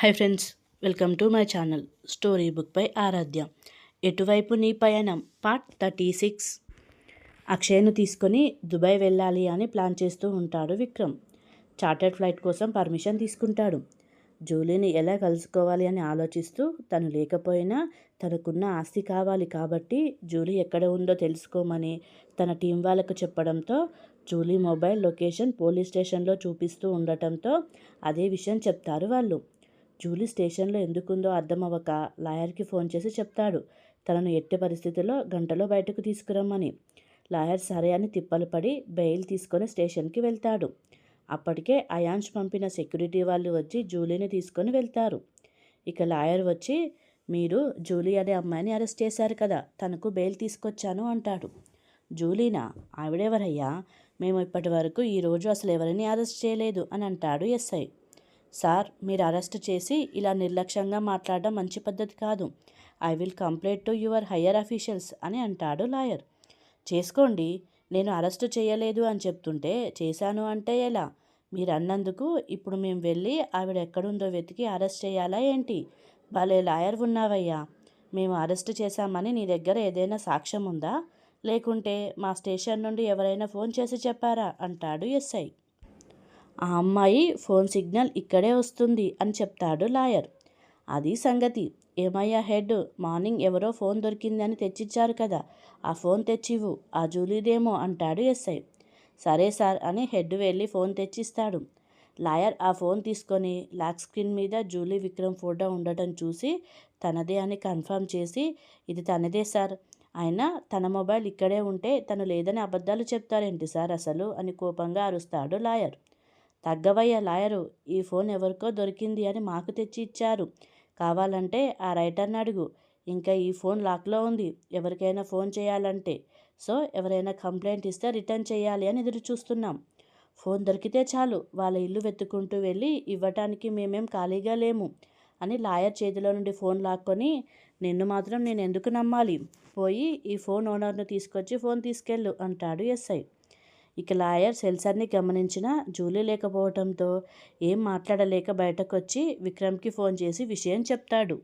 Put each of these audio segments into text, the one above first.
Hi friends welcome to my channel story బుక్పై Aaradhya. ఎటువైపు నీ పయనం? Part thirty six. అక్షయ్ను తీసుకొని దుబాయ్ వెళ్ళాలి అని ప్లాన్ చేస్తూ ఉంటాడు విక్రమ్. చార్టర్డ్ ఫ్లైట్ కోసం పర్మిషన్ తీసుకుంటాడు. జూలీని ఎలా కలుసుకోవాలి అని ఆలోచిస్తూ తను లేకపోయినా తనకున్న ఆస్తి కావాలి కాబట్టి జూలీ ఎక్కడ ఉందో తెలుసుకోమని తన టీం వాళ్ళకు చెప్పడంతో జూలీ మొబైల్ లొకేషన్ పోలీస్ స్టేషన్లో చూపిస్తూ ఉండటంతో అదే విషయం చెప్తారు వాళ్ళు. జూలీ స్టేషన్లో ఎందుకుందో అర్థమవ్వక లాయర్కి ఫోన్ చేసి చెప్తాడు. తనను ఎట్టి పరిస్థితుల్లో గంటలో బయటకు తీసుకురమ్మని. లాయర్ సరే అని తిప్పలు పడి బెయిల్ తీసుకొని స్టేషన్కి వెళ్తాడు. అప్పటికే అయాంష్ పంపిన సెక్యూరిటీ వాళ్ళు వచ్చి జూలీని తీసుకొని వెళ్తారు. ఇక లాయర్ వచ్చి మీరు జూలీ అనే అమ్మాయిని అరెస్ట్ చేశారు కదా తనకు బెయిల్ తీసుకొచ్చాను అంటాడు. జూలీనా? ఆవిడెవరయ్యా? మేము ఇప్పటి వరకు ఈరోజు అసలు ఎవరిని అరెస్ట్ చేయలేదు అని అంటాడు ఎస్ఐ. సార్ మీరు అరెస్ట్ చేసి ఇలా నిర్లక్ష్యంగా మాట్లాడడం మంచి పద్ధతి కాదు. I will complaint to your higher officials అని అంటాడు లాయర్. చేసుకోండి నేను అరెస్ట్ చేయలేదు అని చెప్తుంటే చేశాను అంటే ఎలా? మీరు అన్నందుకు ఇప్పుడు మేము వెళ్ళి ఆవిడ ఎక్కడుందో వెతికి అరెస్ట్ చేయాలా ఏంటి? భలే లాయర్ ఉన్నావయ్యా. మేము అరెస్ట్ చేశామని నీ దగ్గర ఏదైనా సాక్ష్యం ఉందా లేకుంటే మా స్టేషన్ నుండి ఎవరైనా ఫోన్ చేసి చెప్పారా? అంటాడు ఎస్ఐ. ఆ అమ్మాయి ఫోన్ సిగ్నల్ ఇక్కడే వస్తుంది అని చెప్తాడు లాయర్. అది సంగతి. ఏమయ్యా హెడ్ మార్నింగ్ ఎవరో ఫోన్ దొరికిందని తెచ్చిచ్చారు కదా. ఆ ఫోన్ తెచ్చివు ఆ జూలీదేమో అంటాడు ఎస్ఐ. సరే సార్ అని హెడ్ వెళ్ళి ఫోన్ తెచ్చిస్తాడు. లాయర్ ఆ ఫోన్ తీసుకొని లాక్ స్క్రీన్ మీద జూలీ విక్రమ్ ఫోటో ఉండటం చూసి తనదే అని కన్ఫర్మ్ చేసి ఇది తనదే సార్. అయినా తన మొబైల్ ఇక్కడే ఉంటే తను లేదని అబద్ధాలు చెప్తారేంటి సార్ అసలు అని కోపంగా అరుస్తాడు లాయర్. తగ్గవయ్య లాయరు ఈ ఫోన్ ఎవరికో దొరికింది అని మాకు తెచ్చి ఇచ్చారు. కావాలంటే ఆ రైటర్ని అడుగు. ఇంకా ఈ ఫోన్ లాక్లో ఉంది. ఎవరికైనా ఫోన్ చేయాలంటే. సో ఎవరైనా కంప్లైంట్ ఇస్తే రిటర్న్ చేయాలి అని ఎదురు చూస్తున్నాం ఫోన్ దొరికితే చాలు. వాళ్ళ ఇల్లు వెతుక్కుంటూ వెళ్ళి ఇవ్వటానికి మేమేం ఖాళీగా లేము అని లాయర్ చేతిలో నుండి ఫోన్ లాక్కొని నిన్ను మాత్రం నేను ఎందుకు నమ్మాలి? పోయి ఈ ఫోన్ ఓనర్ను తీసుకొచ్చి ఫోన్ తీసుకెళ్ళు అంటాడు ఎస్ఐ. ఇక లాయర్ సెల్సర్ని గమనించిన జూలీ లేకపోవడంతో ఏం మాట్లాడలేక బయటకొచ్చి విక్రమ్కి ఫోన్ చేసి విషయం చెప్తాడు.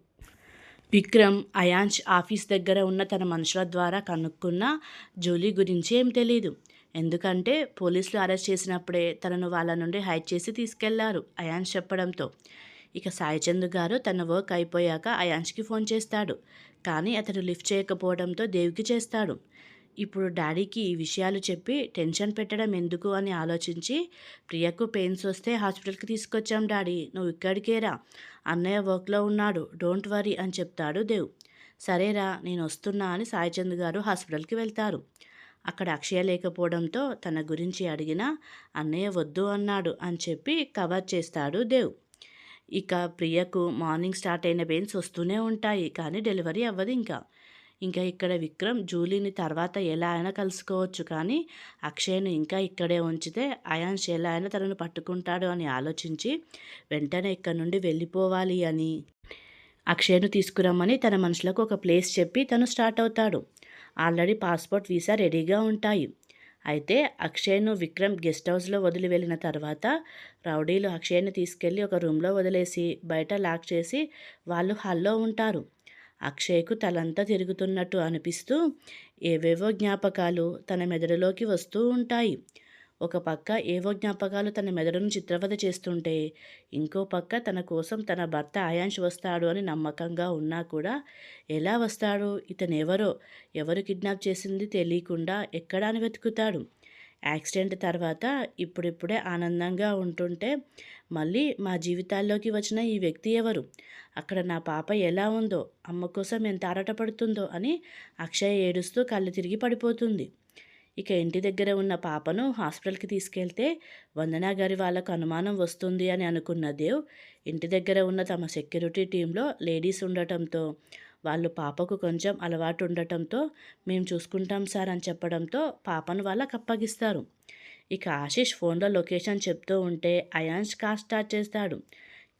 విక్రమ్ అయాంష్ ఆఫీస్ దగ్గర ఉన్న తన మనుషుల ద్వారా కనుక్కున్న జూలీ గురించి ఏం తెలియదు ఎందుకంటే పోలీసులు అరెస్ట్ చేసినప్పుడే తనను వాళ్ళ నుండి హైడ్ చేసి తీసుకెళ్ళారు అయాన్స్ చెప్పడంతో. ఇక సాయిచంద్ గారు తన వర్క్ అయిపోయాక అయాన్స్కి ఫోన్ చేస్తాడు. కానీ అతను లిఫ్ట్ చేయకపోవడంతో దేవికి చేస్తాడు. ఇప్పుడు డాడీకి ఈ విషయాలు చెప్పి టెన్షన్ పెట్టడం ఎందుకు అని ఆలోచించి ప్రియకు పెయిన్స్ వస్తే హాస్పిటల్కి తీసుకొచ్చాం డాడీ నువ్వు ఇక్కడికేరా అన్నయ్య వర్క్లో ఉన్నాడు డోంట్ వరీ అని చెప్తాడు దేవ్. సరేరా నేను వస్తున్నా అని సాయిచంద్ గారు హాస్పిటల్కి వెళ్తారు. అక్కడ అక్షయ లేకపోవడంతో తన గురించి అడిగిన అన్నయ్య వద్దు అన్నాడు అని చెప్పి కవర్ చేస్తాడు దేవ్. ఇక ప్రియకు మార్నింగ్ స్టార్ట్ అయిన పెయిన్స్ వస్తూనే ఉంటాయి కానీ డెలివరీ అవ్వదు ఇంకా. ఇంకా ఇక్కడ విక్రమ్ జూలీని తర్వాత ఎలా అయినా కలుసుకోవచ్చు కానీ అక్షయ్ను ఇంకా ఇక్కడే ఉంచితే అయాన్ష్ ఎలా అయినా తనను పట్టుకుంటాడు అని ఆలోచించి వెంటనే ఇక్కడ నుండి వెళ్ళిపోవాలి అని. అక్షయ్ను తీసుకురమ్మని తన మనుషులకు ఒక ప్లేస్ చెప్పి తను స్టార్ట్ అవుతాడు. ఆల్రెడీ పాస్పోర్ట్ వీసా రెడీగా ఉంటాయి. అయితే అక్షయ్ను విక్రమ్ గెస్ట్ హౌస్లో వదిలి వెళ్ళిన తర్వాత రౌడీలు అక్షయ్ని తీసుకెళ్ళి ఒక రూమ్లో వదిలేసి బయట లాక్ చేసి వాళ్ళు హాల్లో ఉంటారు. అక్షయ్కు తలంతా తిరుగుతున్నట్టు అనిపిస్తూ ఏవేవో జ్ఞాపకాలు తన మెదడులోకి వస్తూ ఉంటాయి. ఒక పక్క ఏవో జ్ఞాపకాలు తన మెదడును చిత్రవద చేస్తుంటే ఇంకో పక్క తన కోసం తన భర్త ఆయాంష్ వస్తాడు అని నమ్మకంగా ఉన్నా కూడా ఎలా వస్తాడు? ఇతను ఎవరో ఎవరు కిడ్నాప్ చేసింది తెలియకుండా ఎక్కడా అని వెతుకుతాడు. యాక్సిడెంట్ తర్వాత ఇప్పుడిప్పుడే ఆనందంగా ఉంటుంటే మళ్ళీ మా జీవితాల్లోకి వచ్చిన ఈ వ్యక్తి ఎవరు? అక్కడ నా పాప ఎలా ఉందో అమ్మ కోసం ఎంత ఆరాటపడుతుందో అని అక్షయ్ ఏడుస్తూ కళ్ళు తిరిగి పడిపోతుంది. ఇక ఇంటి దగ్గర ఉన్న పాపను హాస్పిటల్కి తీసుకెళ్తే వందనా గారి వాళ్ళకు అనుమానం వస్తుంది అని అనుకున్న దేవ్ ఇంటి దగ్గర ఉన్న తమ సెక్యూరిటీ టీంలో లేడీస్ ఉండటంతో వాళ్ళు పాపకు కొంచెం అలవాటు ఉండటంతో మేము చూసుకుంటాం సార్ అని చెప్పడంతో పాపను వాళ్ళకు అప్పగిస్తారు. ఇక ఆశీష్ ఫోన్లో లొకేషన్ చెప్తూ ఉంటే అయాన్స్ కార్ స్టార్ట్ చేస్తాడు.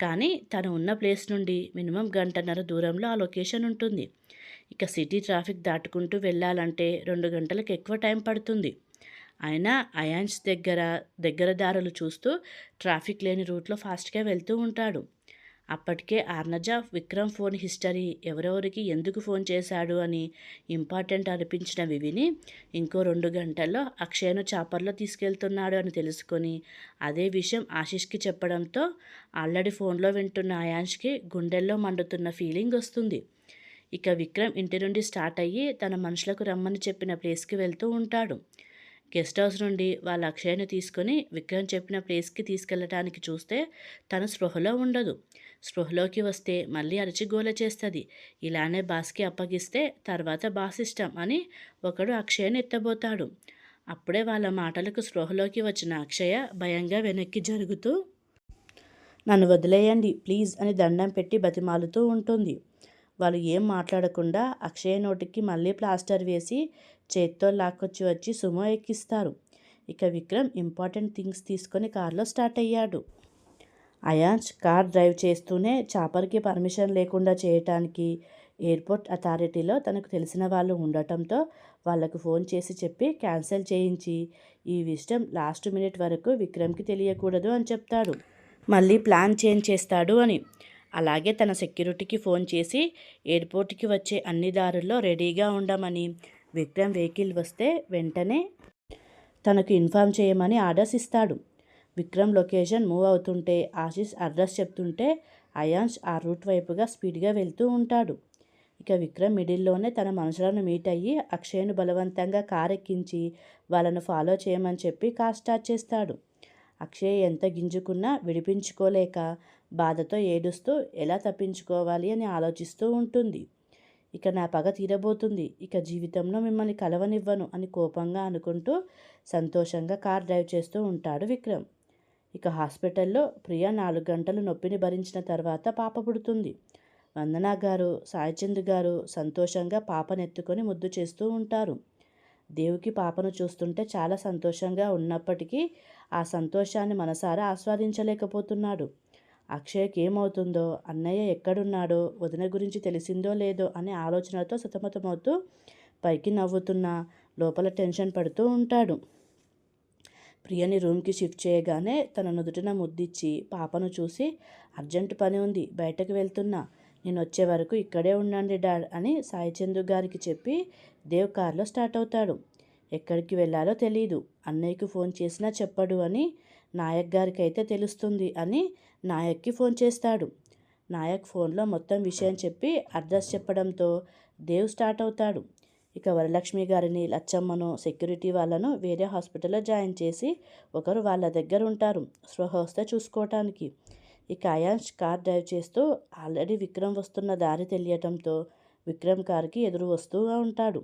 కానీ తను ఉన్న ప్లేస్ నుండి మినిమం గంటన్నర దూరంలో ఆ లొకేషన్ ఉంటుంది. ఇక సిటీ ట్రాఫిక్ దాటుకుంటూ వెళ్ళాలంటే రెండు గంటలకు ఎక్కువ టైం పడుతుంది. అయినా అయాన్స్ దగ్గర దగ్గర దారులు చూస్తూ ట్రాఫిక్ లేని రూట్లో ఫాస్ట్గా వెళ్తూ ఉంటాడు. అప్పటికే ఆర్నజ విక్రమ్ ఫోన్ హిస్టరీ ఎవరెవరికి ఎందుకు ఫోన్ చేశాడు అని ఇంపార్టెంట్ అనిపించినవి విని ఇంకో రెండు గంటల్లో అక్షయ్ను చాపర్లో తీసుకెళ్తున్నాడు అని తెలుసుకొని అదే విషయం ఆశిష్కి చెప్పడంతో ఆల్రెడీ ఫోన్లో వింటున్న ఆయాన్ష్కి గుండెల్లో మండుతున్న ఫీలింగ్ వస్తుంది. ఇక విక్రమ్ ఇంటి నుండి స్టార్ట్ అయ్యి తన మనుషులకు రమ్మని చెప్పిన ప్లేస్కి వెళ్తూ ఉంటాడు. గెస్ట్ హౌస్ నుండి వాళ్ళ అక్షయ్ని తీసుకొని విక్రమ్ చెప్పిన ప్లేస్కి తీసుకెళ్ళటానికి చూస్తే తను స్పృహలో ఉండదు. స్పృహలోకి వస్తే మళ్ళీ అరిచి గోల చేస్తుంది. ఇలానే బాస్కి అప్పగిస్తే తర్వాత బాస్ ఇష్టం అని ఒకడు అక్షయని ఎత్తబోతాడు. అప్పుడే వాళ్ళ మాటలకు స్పృహలోకి వచ్చిన అక్షయ భయంగా వెనక్కి జరుగుతూ నన్ను వదిలేయండి ప్లీజ్ అని దండం పెట్టి బతిమాలుతూ ఉంటుంది. వాళ్ళు ఏం మాట్లాడకుండా అక్షయ నోటికి మళ్ళీ ప్లాస్టర్ వేసి చేత్తో లాక్కొచ్చి వచ్చి సుమో ఎక్కిస్తారు. ఇక విక్రమ్ ఇంపార్టెంట్ థింగ్స్ తీసుకొని కారులో స్టార్ట్ అయ్యాడు. అయాన్స్ కార్ డ్రైవ్ చేస్తూనే చాపర్కి పర్మిషన్ లేకుండా చేయటానికి ఎయిర్పోర్ట్ అథారిటీలో తనకు తెలిసిన వాళ్ళు ఉండటంతో వాళ్ళకు ఫోన్ చేసి చెప్పి క్యాన్సిల్ చేయించి ఈ విషయం లాస్ట్ మినిట్ వరకు విక్రమ్కి తెలియకూడదు అని చెప్తాడు. మళ్ళీ ప్లాన్ చేంజ్ చేస్తాడు అని. అలాగే తన సెక్యూరిటీకి ఫోన్ చేసి ఎయిర్పోర్ట్కి వచ్చే అన్ని దారుల్లో రెడీగా ఉండమని. విక్రమ్ వెహికల్ వస్తే వెంటనే తనకు ఇన్ఫామ్ చేయమని ఆర్డర్స్ ఇస్తాడు. విక్రమ్ లొకేషన్ మూవ్ అవుతుంటే ఆశీష్ అడ్రస్ చెప్తుంటే అయాన్స్ ఆ రూట్ వైపుగా స్పీడ్గా వెళ్తూ ఉంటాడు. ఇక విక్రమ్ మిడిల్లోనే తన మనుషులను మీట్ అయ్యి అక్షయ్ను బలవంతంగా కారెక్కించి వాళ్ళను ఫాలో చేయమని చెప్పి కార్ స్టార్ట్ చేస్తాడు. అక్షయ్ ఎంత గింజుకున్నా విడిపించుకోలేక బాధతో ఏడుస్తూ ఎలా తప్పించుకోవాలి అని ఆలోచిస్తూ ఉంటుంది. ఇక నా పగ తీరబోతుంది. ఇక జీవితంలో మిమ్మల్ని కలవనివ్వను అని కోపంగా అనుకుంటూ సంతోషంగా కార్ డ్రైవ్ చేస్తూ ఉంటాడు విక్రమ్. ఇక హాస్పిటల్లో ప్రియ నాలుగు గంటలు నొప్పిని భరించిన తర్వాత పాప పుడుతుంది. వందనా గారు సాయిచంద్ గారు సంతోషంగా పాపనెత్తుకొని ముద్దు చేస్తూ ఉంటారు. దేవుకి పాపను చూస్తుంటే చాలా సంతోషంగా ఉన్నప్పటికీ ఆ సంతోషాన్ని మనసారా ఆస్వాదించలేకపోతున్నాడు. అక్షయ్కి ఏమవుతుందో అన్నయ్య ఎక్కడున్నాడో వదిన గురించి తెలిసిందో లేదో అనే ఆలోచనతో సతమతమవుతూ పైకి నవ్వుతున్నా లోపల టెన్షన్ పడుతూ ఉంటాడు. ప్రియని రూమ్కి షిఫ్ట్ చేయగానే తన నుదుటిన ముద్దిచ్చి పాపను చూసి అర్జెంట్ పని ఉంది బయటకు వెళ్తున్నా. నేను వచ్చే వరకు ఇక్కడే ఉండండి డాడ్ అని సాయిచందు గారికి చెప్పి దేవ్ కార్లో స్టార్ట్ అవుతాడు. ఎక్కడికి వెళ్ళాలో తెలియదు అన్నయ్యకు ఫోన్ చేసినా చెప్పడు అని నాయక్ గారికి అయితే తెలుస్తుంది అని నాయక్కి ఫోన్ చేస్తాడు. నాయక్ ఫోన్లో మొత్తం విషయం చెప్పి అడ్రస్ చెప్పడంతో దేవ్ స్టార్ట్ అవుతాడు. ఇక వరలక్ష్మి గారిని లచ్చమ్మను సెక్యూరిటీ వాళ్ళను వేరే హాస్పిటల్లో జాయిన్ చేసి ఒకరు వాళ్ళ దగ్గర ఉంటారు స్వహోస్త చూసుకోవటానికి ఇక అయాన్స్ కార్ డ్రైవ్ చేస్తూ ఆల్రెడీ విక్రమ్ వస్తున్న దారి తెలియటంతో విక్రమ్ కార్కి ఎదురు వస్తూగా ఉంటాడు.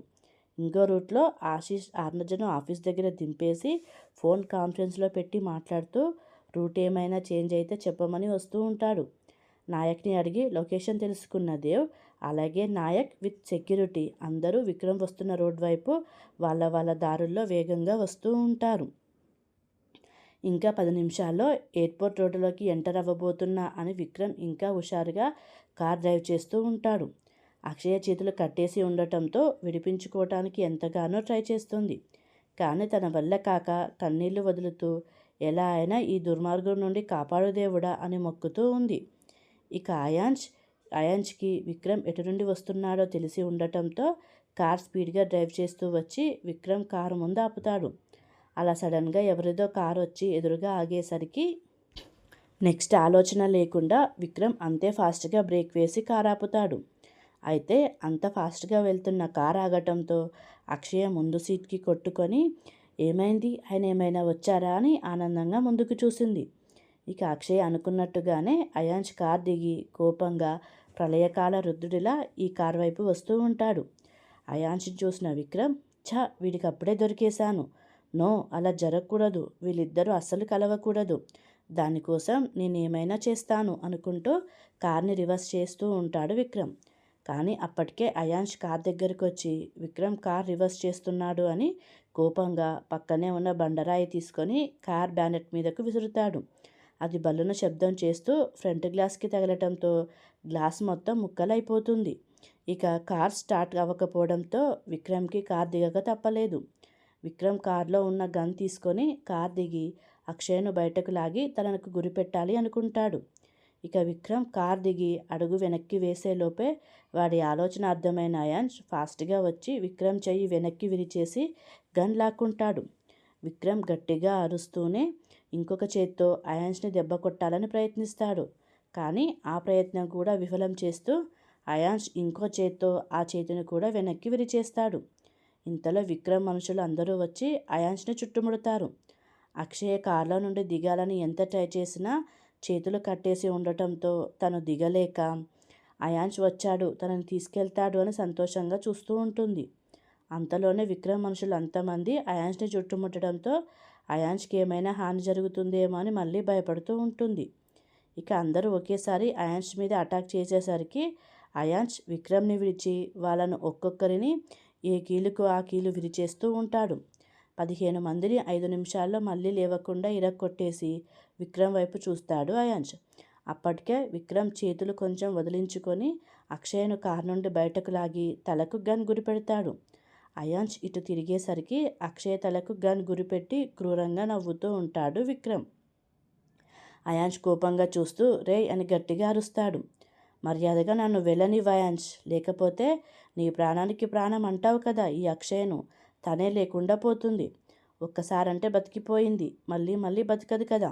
ఇంకో రూట్లో ఆశీష్ ఆర్నజను ఆఫీస్ దగ్గర దింపేసి ఫోన్ కాన్ఫరెన్స్లో పెట్టి మాట్లాడుతూ రూట్ ఏమైనా చేంజ్ అయితే చెప్పమని వస్తూ ఉంటాడు. నాయక్ని అడిగి లొకేషన్ తెలుసుకున్న దేవ్ అలాగే నాయక్ విత్ సెక్యూరిటీ. అందరూ విక్రమ్ వస్తున్న రోడ్ వైపు వాళ్ళ వాళ్ళ దారుల్లో వేగంగా వస్తూ ఉంటారు. ఇంకా పది నిమిషాల్లో ఎయిర్పోర్ట్ రోడ్డులోకి ఎంటర్ అవ్వబోతున్నా అని విక్రమ్ ఇంకా హుషారుగా కార్ డ్రైవ్ చేస్తూ ఉంటాడు. అక్షయ చేతులు కట్టేసి ఉండటంతో విడిపించుకోవటానికి ఎంతగానో ట్రై చేస్తుంది. కానీ తన వల్ల కాక కన్నీళ్ళు వదులుతూ ఎలా అయినా ఈ దుర్మార్గం నుండి కాపాడు దేవుడా అని మొక్కుతూ ఉంది. ఇక అయాన్స్ అయాంచ్కి విక్రమ్ ఎటు నుండి వస్తున్నాడో తెలిసి ఉండటంతో కార్ స్పీడ్గా డ్రైవ్ చేస్తూ వచ్చి విక్రమ్ కారు ముందు ఆపుతాడు. అలా సడన్గా ఎవరిదో కారు వచ్చి ఎదురుగా ఆగేసరికి నెక్స్ట్ ఆలోచన లేకుండా విక్రమ్ అంతే ఫాస్ట్గా బ్రేక్ వేసి కారు ఆపుతాడు. అయితే అంత ఫాస్ట్గా వెళ్తున్న కారు ఆగటంతో అక్షయ ముందు సీట్కి కొట్టుకొని ఏమైంది? ఆయన ఏమైనా వచ్చారా? అని ఆనందంగా ముందుకు చూసింది. ఇక అక్షయ్ అనుకున్నట్టుగానే అయాంచ్ కార్ దిగి కోపంగా ప్రళయకాల రుద్రుడిలా ఈ కార్ వైపు వస్తూ ఉంటాడు. అయాంచి చూసిన విక్రమ్ ఛ వీడికి అప్పుడే దొరికేశాను. నో అలా జరగకూడదు. వీళ్ళిద్దరూ అస్సలు కలవకూడదు. దానికోసం నేనేమైనా చేస్తాను అనుకుంటూ కార్ని రివర్స్ చేస్తూ ఉంటాడు విక్రమ్. కానీ అప్పటికే అయాన్ష్ కార్ దగ్గరకు వచ్చి విక్రమ్ కార్ రివర్స్ చేస్తున్నాడు అని కోపంగా పక్కనే ఉన్న బండరాయి తీసుకొని కార్ బ్యానెట్ మీదకు విసురుతాడు. అది బల్లున శబ్దం చేస్తూ ఫ్రంట్ గ్లాస్కి తగలటంతో గ్లాస్ మొత్తం ముక్కలైపోతుంది. ఇక కార్ స్టార్ట్ అవ్వకపోవడంతో విక్రమ్కి కార్ దిగక తప్పలేదు. విక్రమ్ కార్లో ఉన్న గన్ తీసుకొని కార్ దిగి అక్షయ్ను బయటకు లాగి తనకు గురిపెట్టాలి అనుకుంటాడు. ఇక విక్రమ్ కార్ దిగి అడుగు వెనక్కి వేసేలోపే వాడి ఆలోచన అర్థమైన అయాన్ష్ ఫాస్ట్గా వచ్చి విక్రమ్ చెయ్యి వెనక్కి విరిచేసి గన్ లాక్కుంటాడు. విక్రమ్ గట్టిగా అరుస్తూనే ఇంకొక చేత్తో అయాన్స్ని దెబ్బ కొట్టాలని ప్రయత్నిస్తాడు. కానీ ఆ ప్రయత్నం కూడా విఫలం చేస్తూ అయాన్స్ ఇంకో చేత్తో ఆ చేతిని కూడా వెనక్కి విరిచేస్తాడు. ఇంతలో విక్రమ్ మనుషులు అందరూ వచ్చి అయాన్స్ని చుట్టుముడతారు. అక్షయ కార్లో నుండి దిగాలని ఎంత ట్రై చేసినా చేతులు కట్టేసి ఉండటంతో తను దిగలేక అయాన్స్ వచ్చాడు. తనని తీసుకెళ్తాడు అని సంతోషంగా చూస్తూ ఉంటుంది. అంతలోనే విక్రమ్ మనుషులు అంతమంది అయాన్స్ని చుట్టుముట్టడంతో అయాన్స్కి ఏమైనా హాని జరుగుతుందేమో అని మళ్ళీ భయపడుతూ ఉంటుంది. ఇక అందరూ ఒకేసారి అయాన్స్ మీద అటాక్ చేసేసరికి అయాన్స్ విక్రమ్ని విడిచి వాళ్ళను ఒక్కొక్కరిని ఏ కీలుకు ఆ కీలు విరిచేస్తూ ఉంటాడు. పదిహేను మందిని ఐదు నిమిషాల్లో మళ్ళీ లేవకుండా ఇరక్కొట్టేసి విక్రమ్ వైపు చూస్తాడు అయాన్స్ అప్పటికే విక్రమ్ చేతులు కొంచెం వదిలించుకొని అక్షయ్ను కారు నుండి బయటకు లాగి తలకు గన్ గురిపెడతాడు. అయాంచ్ ఇటు తిరిగేసరికి అక్షయ్ తలకు గన్ గురిపెట్టి క్రూరంగా నవ్వుతూ ఉంటాడు విక్రమ్. అయాంచ్ కోపంగా చూస్తూ రే అని గట్టిగా అరుస్తాడు. మర్యాదగా నన్ను వెళ్ళని లేకపోతే నీ ప్రాణానికి ప్రాణం అంటావు కదా ఈ అక్షయను. తనే లేకుండా పోతుంది. ఒక్కసారంటే బతికిపోయింది. మళ్ళీ మళ్ళీ బతకదు కదా.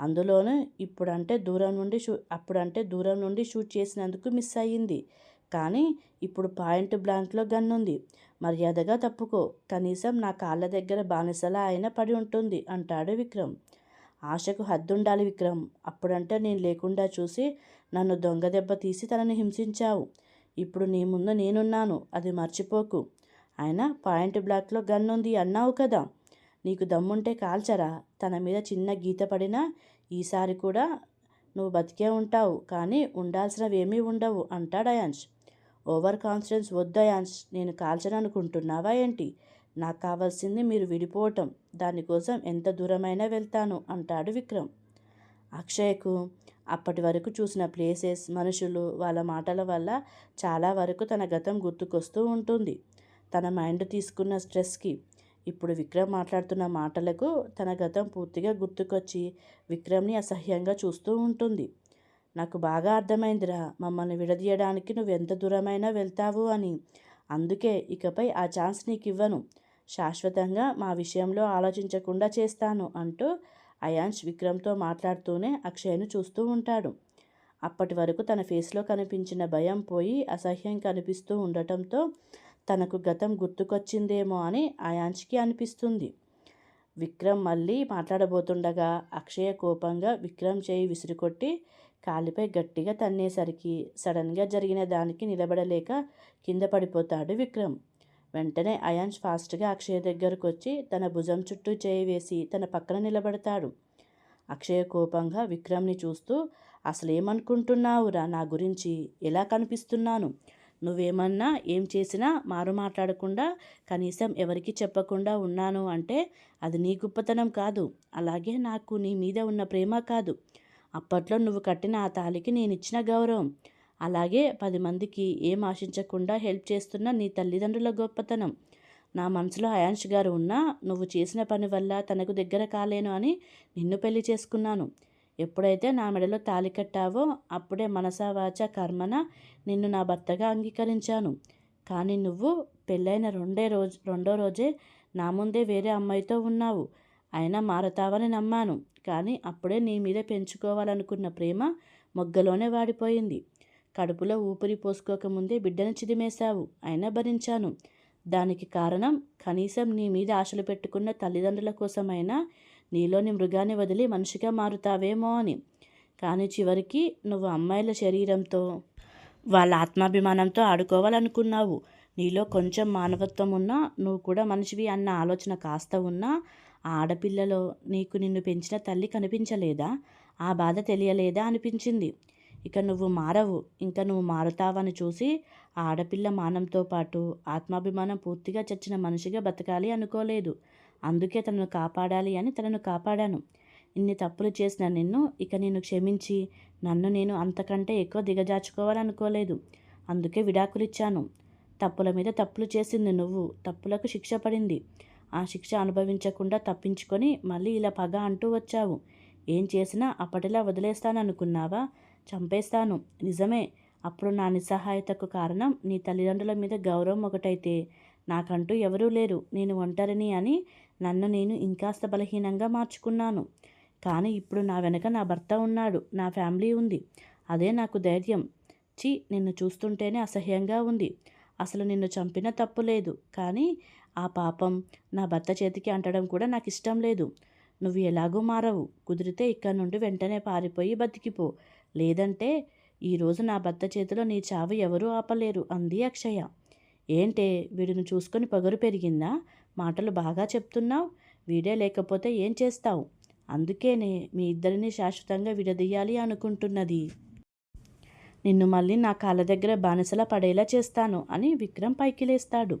అందులోనూ ఇప్పుడంటే దూరం నుండి షూ అప్పుడంటే దూరం నుండి షూట్ చేసినందుకు మిస్ అయ్యింది. కానీ ఇప్పుడు పాయింట్ బ్లాంక్లో గన్నుంది. మర్యాదగా తప్పుకో. కనీసం నా కాళ్ళ దగ్గర బానిసలా అయినా పడి ఉంటుంది అంటాడు విక్రమ్. ఆశకు హద్దుండాలి విక్రమ్. అప్పుడంటే నేను లేకుండా చూసి నన్ను దొంగ దెబ్బ తీసి తనని హింసించావు. ఇప్పుడు నీ ముందు నేనున్నాను. అది మర్చిపోకు. ఆయన పాయింట్ బ్లాక్లో గన్నుంది అన్నావు కదా. నీకు దమ్ముంటే కాల్చరా? తన మీద చిన్న గీత పడినా ఈసారి కూడా నువ్వు బతికే ఉంటావు. కానీ ఉండాల్సినవేమీ ఉండవు అంటాడు అయాంష్. ఓవర్ కాన్ఫిడెన్స్ వద్దయాన్స్ నేను కాల్చననుకుంటున్నావా ఏంటి? నాకు కావాల్సింది మీరు విడిపోవటం. దానికోసం ఎంత దూరమైనా వెళ్తాను అంటాడు విక్రమ్. అక్షయ్కు అప్పటి వరకు చూసిన ప్లేసెస్ మనుషులు వాళ్ళ మాటల వల్ల చాలా వరకు తన గతం గుర్తుకొస్తూ ఉంటుంది. తన మైండ్ తీసుకున్న స్ట్రెస్కి ఇప్పుడు విక్రమ్ మాట్లాడుతున్న మాటలకు తన గతం పూర్తిగా గుర్తుకొచ్చి విక్రమ్ని అసహ్యంగా చూస్తూ ఉంటుంది. నాకు బాగా అర్థమైందిరా మమ్మల్ని విడదీయడానికి నువ్వు ఎంత దూరమైనా వెళ్తావు అని. అందుకే ఇకపై ఆ ఛాన్స్ నీకు ఇవ్వను శాశ్వతంగా మా విషయంలో ఆలోచించకుండా చేస్తాను అంటూ అయాన్స్ విక్రమ్తో మాట్లాడుతూనే అక్షయ్ను చూస్తూ ఉంటాడు. అప్పటి వరకు తన ఫేస్లో కనిపించిన భయం పోయి అసహ్యం కనిపిస్తూ ఉండటంతో తనకు గతం గుర్తుకొచ్చిందేమో అని అయాన్స్కి అనిపిస్తుంది. విక్రమ్ మళ్ళీ మాట్లాడబోతుండగా అక్షయ కోపంగా విక్రమ్ చేయి విసిరికొట్టి కాలిపై గట్టిగా తన్నేసరికి సడన్గా జరిగిన దానికి నిలబడలేక కింద పడిపోతాడు విక్రమ్. వెంటనే అయాన్స్ ఫాస్ట్గా అక్షయ దగ్గరకు వచ్చి తన భుజం చుట్టూ చేయి వేసి తన పక్కన నిలబడతాడు. అక్షయ కోపంగా విక్రమ్ని చూస్తూ అసలేమనుకుంటున్నావురా? నా గురించి ఎలా కనిపిస్తున్నాను? నువ్వేమన్నా ఏం చేసినా మారు మాట్లాడకుండా కనీసం ఎవరికి చెప్పకుండా ఉన్నాను అంటే అది నీ గొప్పతనం కాదు. అలాగే నాకు నీ మీద ఉన్న ప్రేమ కాదు. అప్పట్లో నువ్వు కట్టిన ఆ తాలికి నేను ఇచ్చిన గౌరవం. అలాగే పది మందికి ఏం ఆశించకుండా హెల్ప్ చేస్తున్న నీ తల్లిదండ్రుల గొప్పతనం. నా మనసులో అయాన్ష్ గారు ఉన్నా నువ్వు చేసిన పని వల్ల తనకు దగ్గర కాలేను అని నిన్ను పెళ్ళి చేసుకున్నాను. ఎప్పుడైతే నా మెడలో తాలి కట్టావో అప్పుడే మనసావాచ కర్మన నిన్ను నా భర్తగా అంగీకరించాను. కానీ నువ్వు పెళ్ళైన రెండే రోజు రెండో రోజే నా ముందే వేరే అమ్మాయితో ఉన్నావు. అయినా మారతావని నమ్మాను. కానీ అప్పుడే నీ మీద పెంచుకోవాలనుకున్న ప్రేమ మొగ్గలోనే వాడిపోయింది. కడుపులో ఊపిరి పోసుకోకముందే బిడ్డను చిదిమేశావు. అయినా భరించాను. దానికి కారణం కనీసం నీ మీద ఆశలు పెట్టుకున్న తల్లిదండ్రుల కోసమైనా నీలోని మృగాన్ని వదిలి మనిషిగా మారుతావేమో అని. కానీ చివరికి నువ్వు అమ్మాయిల శరీరంతో వాళ్ళ ఆత్మాభిమానంతో ఆడుకోవాలనుకున్నావు. నీలో కొంచెం మానవత్వం ఉన్నా నువ్వు కూడా మనిషివి అన్న ఆలోచన కాస్త ఉన్నా ఆ ఆడపిల్లలో నీకు నిన్ను పెంచిన తల్లి కనిపించలేదా? ఆ బాధ తెలియలేదా? అనిపించింది. ఇక నువ్వు మారవు. ఇంకా నువ్వు మారుతావని చూసి ఆ ఆడపిల్ల మానంతో పాటు ఆత్మాభిమానం పూర్తిగా చచ్చిన మనిషిగా బతకాలి అనుకోలేదు. అందుకే తనను కాపాడాలి అని తనను కాపాడాను. ఇన్ని తప్పులు చేసిన నిన్ను ఇక నేను క్షమించి నన్ను నేను అంతకంటే ఎక్కువ దిగజార్చుకోవాలనుకోలేదు. అందుకే విడాకులిచ్చాను. తప్పుల మీద తప్పులు చేసింది నువ్వు. తప్పులకు శిక్ష పడింది. ఆ శిక్ష అనుభవించకుండా తప్పించుకొని మళ్ళీ ఇలా పగ అంటూ వచ్చావు. ఏం చేసినా అప్పటిలా వదిలేస్తాననుకున్నావా? చంపేస్తాను. నిజమే. అప్పుడు నా నిస్సహాయతకు కారణం నీ తల్లిదండ్రుల మీద గౌరవం ఒకటైతే. నాకంటూ ఎవరూ లేరు. నేను ఒంటరిని అని నన్ను నేను ఇంకాస్త బలహీనంగా మార్చుకున్నాను. కానీ ఇప్పుడు నా వెనక నా భర్త ఉన్నాడు. నా ఫ్యామిలీ ఉంది. అదే నాకు ధైర్యం. చి నిన్ను చూస్తుంటేనే అసహ్యంగా ఉంది. అసలు నిన్ను చంపిన తప్పు లేదు. కానీ ఆ పాపం నా భర్త చేతికి అంటడం కూడా నాకు ఇష్టం లేదు. నువ్వు ఎలాగో మారవు. కుదిరితే ఇక్కడ నుండి వెంటనే పారిపోయి బతికిపో. లేదంటే ఈరోజు నా భర్త చేతిలో నీ చావు ఎవరూ ఆపలేరు అంది అక్షయ. ఏంటే? వీడిని చూసుకొని పొగరు పెరిగిందా? మాటలు బాగా చెప్తున్నావు. వీడే లేకపోతే ఏం చేస్తావు? అందుకేనే మీ ఇద్దరిని శాశ్వతంగా విడదీయాలి అనుకుంటున్నది. నిన్ను మళ్ళీ నా కాళ్ళ దగ్గర బానిసలా పడేలా చేస్తాను అని విక్రమ్ పైకి లేస్తాడు